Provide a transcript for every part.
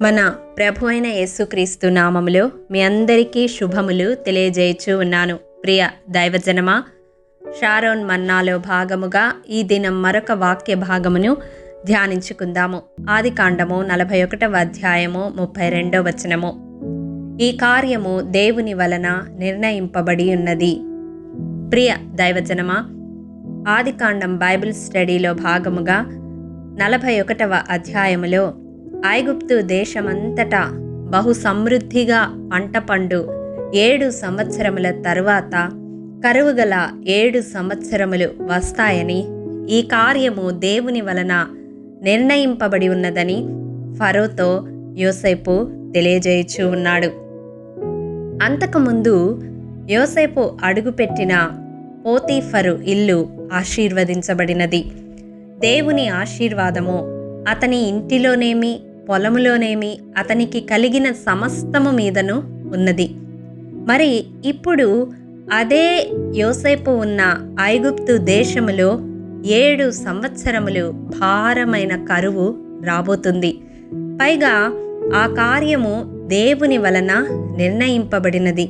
మన ప్రభు అయిన యేసుక్రీస్తు నామములో మీ అందరికీ శుభములు తెలియజేయచ్చు ఉన్నాను. ప్రియ దైవజనమా షారోన్ మన్నాలో భాగముగా ఈ దినం మరొక వాక్య భాగమును ధ్యానించుకుందాము. ఆది కాండము నలభై ఒకటవ అధ్యాయము ముప్పై రెండవ వచనము. ఈ కార్యము దేవుని వలన నిర్ణయింపబడి ఉన్నది. ప్రియ దైవజనమా ఆదికాండం బైబిల్ స్టడీలో భాగముగా నలభై ఒకటవ అధ్యాయములో ఐగుప్తు దేశమంతటా బహు సమృద్ధిగా పంట పండు. ఏడు సంవత్సరముల తరువాత కరువుగల ఏడు సంవత్సరములు వస్తాయని ఈ కార్యము దేవుని వలన నిర్ణయింపబడి ఉన్నదని ఫరోతో యోసేపు తెలియజేయచూ ఉన్నాడు. అంతకుముందు యోసేపు అడుగుపెట్టిన పోతీఫరు ఇల్లు ఆశీర్వదించబడినది. దేవుని ఆశీర్వాదము అతని ఇంటిలోనేమి పొలములోనేమి అతనికి కలిగిన సమస్తము మీదను ఉన్నది. మరి ఇప్పుడు అదే యోసేపు ఉన్న ఐగుప్తు దేశములో ఏడు సంవత్సరములు భారమైన కరువు రాబోతుంది. పైగా ఆ కార్యము దేవుని వలన నిర్ణయింపబడినది.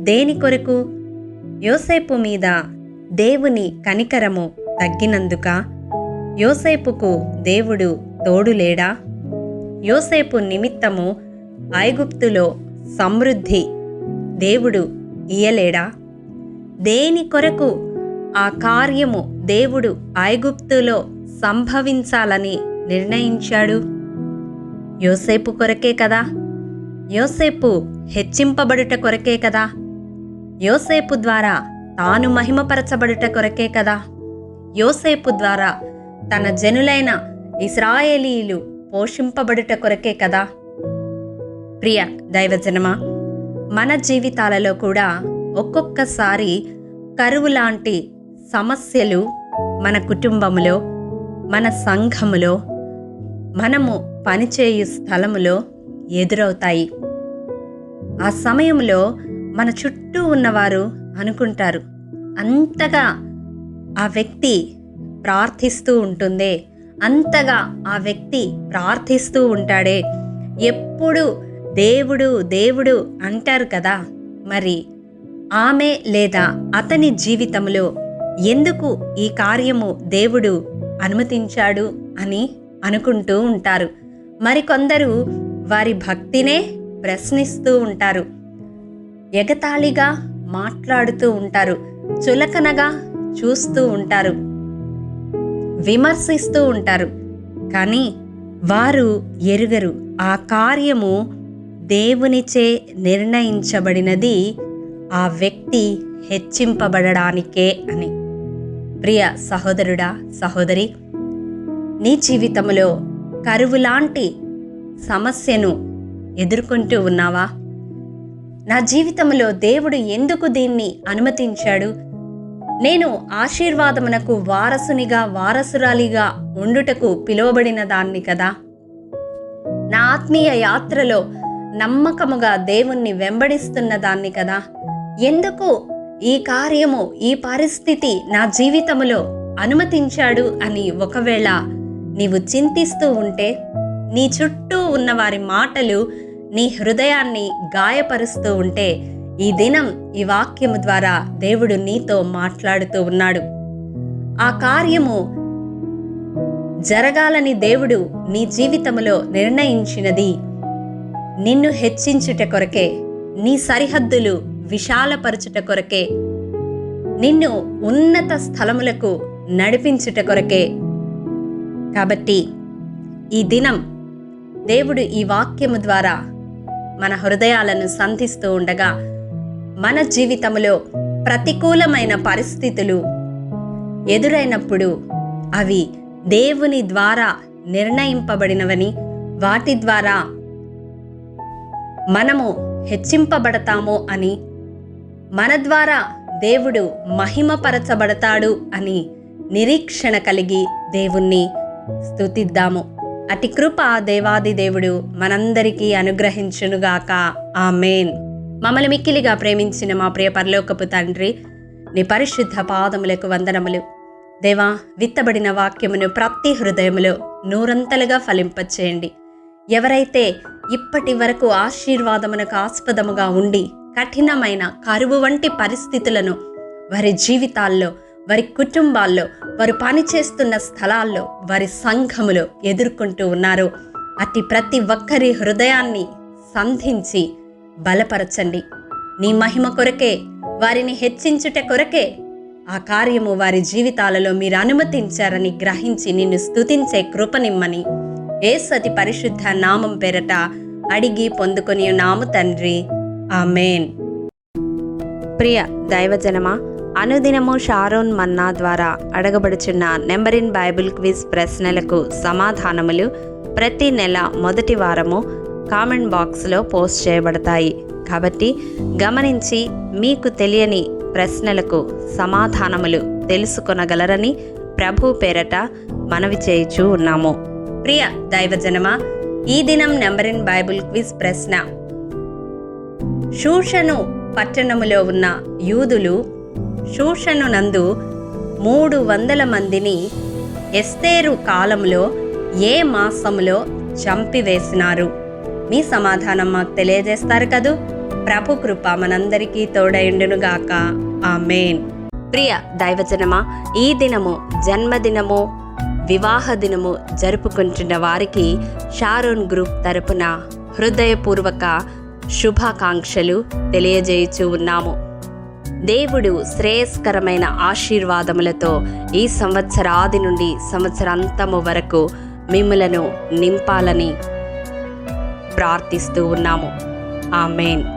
దేని కొరకు? యోసేపు మీద దేవుని కనికరము తగ్గినందుక యోసేపుకు దేవుడు తోడులేడా యోసేపు నిమిత్తము ఐగుప్తులో సమృద్ధి. దేవుడు ఇయ్యలేడా? దేని కొరకు ఆ కార్యము దేవుడు ఐగుప్తులో సంభవించాలని నిర్ణయించాడు? యోసేపు కొరకే కదా? యోసేపు హెచ్చింపబడుట కొరకే కదా? యోసేపు ద్వారా తాను మహిమపరచబడుట కొరకే కదా? యోసేపు ద్వారా తన జనులైన ఇస్రాయేలీలు పోషింపబడుట కొరకే కదా? ప్రియ దైవజనమా మన జీవితాలలో కూడా ఒక్కొక్కసారి కరువు లాంటి సమస్యలు మన కుటుంబములో మన సంఘములో మనము పనిచేయు స్థలములో ఎదురవుతాయి. ఆ సమయంలో మన చుట్టూ ఉన్నవారు అనుకుంటారు అంతగా ఆ వ్యక్తి ప్రార్థిస్తూ ఉంటుందే అంతగా ఆ వ్యక్తి ప్రార్థిస్తూ ఉంటాడే. ఎప్పుడు దేవుడు దేవుడు అంటారు కదా. మరి ఆమె లేదా అతని జీవితంలో ఎందుకు ఈ కార్యము దేవుడు అనుమతించాడు అని అనుకుంటూ ఉంటారు. మరికొందరు వారి భక్తినే ప్రశ్నిస్తూ ఉంటారు. ఎగతాళిగా మాట్లాడుతూ ఉంటారు. చులకనగా చూస్తూ ఉంటారు. విమర్శిస్తూ ఉంటారు. కానీ వారు ఎరుగరు. ఆ కార్యము దేవునిచే నిర్ణయించబడినది ఆ వ్యక్తి హెచ్చింపబడడానికే అని. ప్రియ సహోదరుడా సహోదరి నీ జీవితంలో కరువు లాంటి సమస్యను ఎదుర్కొంటూ ఉన్నావా? నా జీవితంలో దేవుడు ఎందుకు దీన్ని అనుమతించాడు? నేను ఆశీర్వాదమునకు వారసునిగా వారసురాలిగా ఉండుటకు పిలువబడిన దాన్ని కదా. నా ఆత్మీయ యాత్రలో నమ్మకముగా దేవుణ్ణి వెంబడిస్తున్న దాన్ని కదా. ఎందుకు ఈ కార్యము ఈ పరిస్థితి నా జీవితములో అనుమతించాడు అని ఒకవేళ నీవు చింతిస్తూ ఉంటే నీ చుట్టూ ఉన్న వారి మాటలు నీ హృదయాన్ని గాయపరుస్తూ ఉంటే ఈ దినం ఈ వాక్యము ద్వారా దేవుడు నీతో మాట్లాడుతూ ఉన్నాడు. ఆ కార్యము జరగాలని దేవుడు నీ జీవితములో నిర్ణయించినది. నిన్ను హెచ్చించుట కొరకే నీ సరిహద్దులు విశాలపరచుట కొరకే నిన్ను ఉన్నత స్థలములకు నడిపించుట కొరకే. కాబట్టి ఈ దినం దేవుడు ఈ వాక్యము ద్వారా మన హృదయాలను సంధిస్తూ ఉండగా మన జీవితంలో ప్రతికూలమైన పరిస్థితులు ఎదురైనప్పుడు అవి దేవుని ద్వారా నిర్ణయింపబడినవని వాటి ద్వారా మనము హెచ్చింపబడతాము అని మన ద్వారా దేవుడు మహిమపరచబడతాడు అని నిరీక్షణ కలిగి దేవుణ్ణి స్తుతిద్దాము. అటి కృప దేవాది దేవుడు మనందరికీ అనుగ్రహించునుగాక. ఆమెన్. మమ్మల్ని మిక్కిలిగా ప్రేమించిన మా ప్రియ పరలోకపు తండ్రి నీ పరిశుద్ధ పాదములకు వందనములు. దేవా విత్తబడిన వాక్యమును ప్రతి హృదయములో నూరంతలుగా ఫలింపచేయండి. ఎవరైతే ఇప్పటి వరకు ఆశీర్వాదమునకు ఆస్పదముగా ఉండి కఠినమైన కరువు వంటి పరిస్థితులను వారి జీవితాల్లో వారి కుటుంబాల్లో వారు పనిచేస్తున్న స్థలాల్లో వారి సంఘములో ఎదుర్కొంటూ ఉన్నారు అట్టి ప్రతి ఒక్కరి హృదయాన్ని సంధించి బలపరచండి. నీ మహిమ కొరకే వారిని హెచ్చించుట కొరకే ఆ కార్యము వారి జీవితాలలో మీరు అనుమతించారని గ్రహించి నిన్ను స్తుతించే కృపనిమ్మని ఏసతి పరిశుద్ధ నామం పేరట అడిగి పొందుకొని నాము తండ్రి. ఆమెన్. ప్రియ దైవజనమా అనుదినము షారోన్ మన్నా ద్వారా అడగబడుచున్న నెంబర్ ఇన్ బైబిల్ క్విజ్ ప్రశ్నలకు సమాధానములు ప్రతి నెల మొదటి వారము కామెంట్ బాక్స్లో పోస్ట్ చేయబడతాయి. కాబట్టి గమనించి మీకు తెలియని ప్రశ్నలకు సమాధానములు తెలుసుకొనగలరని ప్రభు పేరట మనవి చేయుచు ఉన్నాము. ప్రియ దైవజనమా ఈ దినం నెంబర్ ఇన్ బైబుల్ క్విజ్ ప్రశ్న. షూషను పట్టణములో ఉన్న యూదులు షూషను నందు మూడు వందల మందిని ఎస్తేరు కాలంలో ఏ మాసములో చంపివేసినారు? మీ సమాధానం మాకు తెలియజేస్తారు కదూ. ప్రభు కృప మనందరికీ తోడయుండునుగాక మెయిన్ ప్రియ దైవజనమా ఈ దినము జన్మదినము వివాహ దినము జరుపుకుంటున్న వారికి షారోన్ గ్రూప్ తరపున హృదయపూర్వక శుభాకాంక్షలు తెలియజేయుచూ ఉన్నాము. దేవుడు శ్రేయస్కరమైన ఆశీర్వాదములతో ఈ సంవత్సరాది నుండి సంవత్సరాంతము వరకు మిమ్మలను నింపాలని ప్రార్థిస్తూ ఉన్నాము. ఆమెన్.